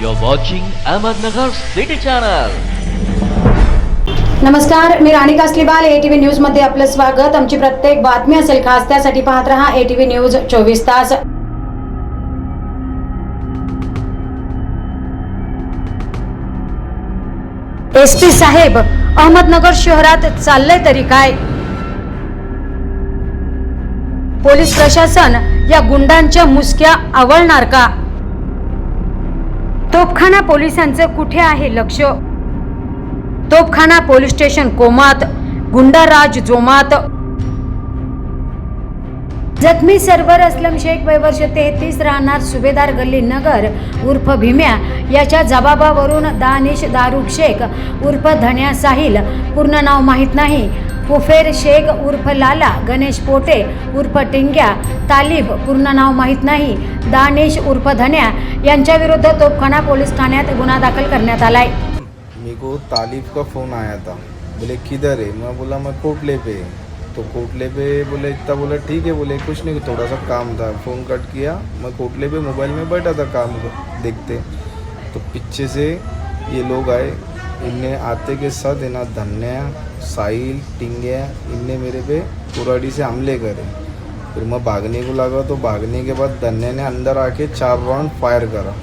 You're watching Ahmednagar City Channel. नमस्कार मी राणी कासलीबाल ATV न्यूजमध्ये आपलं स्वागत. आमची प्रत्येक बातमी असेल खास त्यासाठी पाहत रहा एटीव्ही न्यूज चोवीस तास. एस पी साहेब अहमदनगर शहरात चाललंय तरी काय? पोलीस प्रशासन या गुंडांच्या मुसक्या आवळणार का? तोपखाना पोलिसांचं कुठे आहे लक्ष? तोपखाना पोलीस स्टेशन कोमात गुंडाराज जोमात. जखमी सरवर असलम शेख वैवर्ष तेहतीस राहणार सुभेदार गल्ली नगर उर्फ भीम्या. याच्या जबाबावरून दानिश दारुक शेख उर्फ धन्या साहिल. पूर्ण नाव माहीत नाही. कुफेर शेख उर्फ लाला गणेश पोटे उर्फ टिंग्या तालिब पूर्ण नाव माहीत नाही दानिश उर्फ धन्या यांच्याविरुद्ध तोपखाना पोलीस ठाण्यात गुन्हा दाखल करण्यात आलाय. मेरे को तालिब का फ़ोन आया था? बोले किधर है? मैं बोला मैं कोटले पे तो कोटले पे बोले इतना बोला ठीक है बोले कुछ नहीं थोड़ा सा काम था फ़ोन कट किया मैं कोटले पे मोबाइल में बैठा था काम को देखते. तो पीछे से ये लोग आए इनने आते के साथ है धन्य धन्या साहिल टिंगिया इनने मेरे पे कुराड़ी से हमले करे। फिर मैं भागने को लगा तो भागने के बाद धन्या ने अंदर आके चार राउंड फायर करा।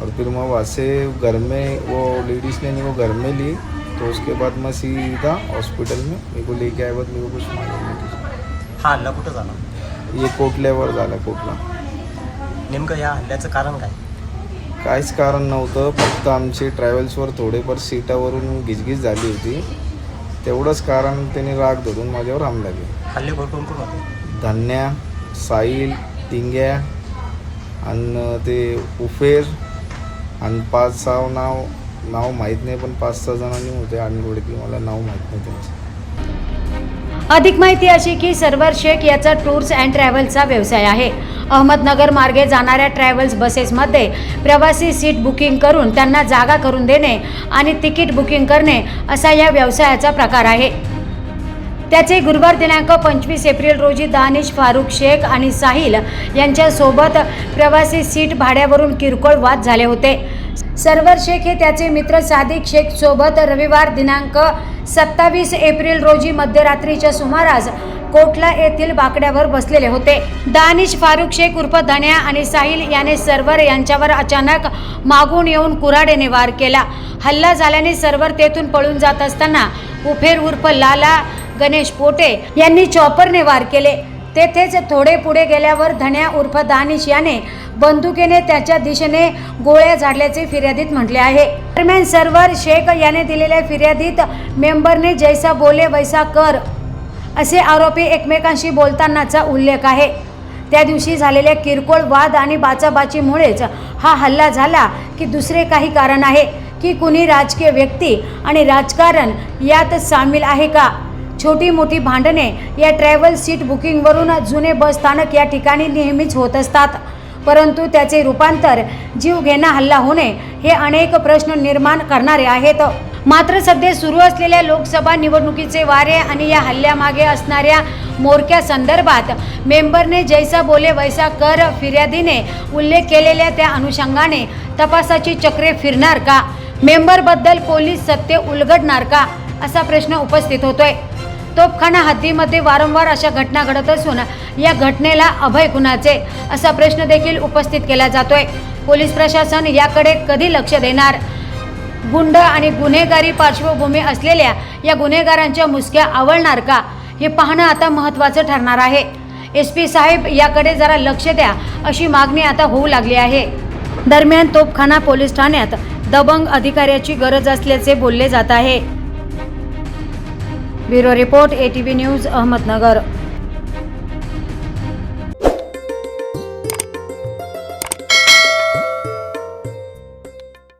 और फिर मैं वहाँ से घर में वो लेडीज़ ने नहीं वो घर में ली तो उसके बाद मैं सीधा हॉस्पिटल में मेरे को लेके आए बाद मेरे को कुछ मालूम नहीं हा हल्ला कुठं झाला? ये कोटल्यावर झाला कोटला नेमकं या हल्ल्याचं कारण काय? काहीच कारण नव्हतं फक्त आमचे ट्रॅव्हल्सवर थोडेफार सीटावरून गिजगिज झाली होती. तेवढंच कारण त्यांनी राग धरून माझ्यावर हमला केला. हल्ले कोण कोण होते धन्या साहिल टिंग्या आणि ते उफेर आणि पाच सहा नाव नाव माहीत नाही पण पाच सहा जणांनी होते अनोळखी मला नाव माहीत नाही त्यांचं. अधिक माहिती अशी की सरवर शेख याचा टूर्स अँड ट्रॅव्हल्सचा व्यवसाय आहे. अहमदनगर मार्गे जाणाऱ्या ट्रॅव्हल्स बसेसमध्ये प्रवासी सीट बुकिंग करून त्यांना जागा करून देणे आणि तिकीट बुकिंग करणे असा या व्यवसायाचा प्रकार आहे. त्याचे गुरुवार दिनांक पंचवीस एप्रिल रोजी दानिश फारुख शेख आणि साहिल यांच्यासोबत प्रवासी सीट भाड्यावरून किरकोळ वाद झाले होते. सरवर शेख हे त्याचे मित्र सादिक शेख सोबत रविवार दिनांक सत्तावीस एप्रिल रोजी मध्यरात्रीच्या सुमारास कोटला येथील बाकड्यावर बसलेले होते. दानिश फारुख शेख उर्फ धन्या आणि साहिल याने सर्वर यांच्यावर अचानक मागून येऊन कुराडेने वार केला. हल्ला झाल्याने सर्वर तेथून पळून जात असताना उफेर उर्फ लाला गणेश पोटे यांनी चॉपरने वार केले. तेथेच थोडे पुढे गेल्यावर धन्या उर्फ दानिश याने बंदुकीने त्याच्या दिशेने गोळ्या झाडल्याचे फिर्यादीत म्हटले आहे. दरम्यान सर्वर शेख याने दिलेल्या फिर्यादीत मेंबरने जैसा बोले वैसा कर. असे आरोपी एकमेकांशी बोलतानाचा उल्लेख आहे. त्या दिवशी झालेल्या किरकोळ वाद आणि बाचाबाचीमुळेच हा हल्ला झाला की दुसरे काही कारण आहे की कुणी राजकीय व्यक्ती आणि राजकारण यात सामील आहे का? छोटी मोठी भांडणे या ट्रॅव्हल सीट बुकिंगवरून जुने बस स्थानक या ठिकाणी नेहमीच होत असतात. परंतु त्याचे रूपांतर जीवघेणा हल्ला होणे हे अनेक प्रश्न निर्माण करणारे आहेत. मात्र सध्या सुरू असलेल्या लोकसभा निवडणुकीचे वारे आणि या हल्ल्यामागे असणाऱ्या मोरक्या संदर्भात मेंबरने जैसा बोले वैसा कर फिर्यादीने उल्लेख केलेल्या त्या अनुषंगाने तपासाची चक्रे फिरणार का? मेंबरबद्दल पोलीस सत्य उलगडणार का? असा प्रश्न उपस्थित होतोय. तोपखाना हद्दीमध्ये वारंवार अशा घटना घडत असून या घटनेला अभय कुणाचे? असा प्रश्न देखील उपस्थित केला जातोय. पोलीस प्रशासन याकडे कधी लक्ष देणार? गुंड आणि गुन्हेगारी पार्श्वभूमी असलेल्या या गुन्हेगारांच्या मुसक्या आवळणार का? हे पाहणं आता महत्त्वाचं ठरणार आहे. एस पी साहेब याकडे जरा लक्ष द्या अशी मागणी आता होऊ लागली आहे. दरम्यान तोपखाना पोलीस ठाण्यात दबंग अधिकाऱ्याची गरज असल्याचे बोलले जात आहे. Bureau report ATV news Ahmednagar.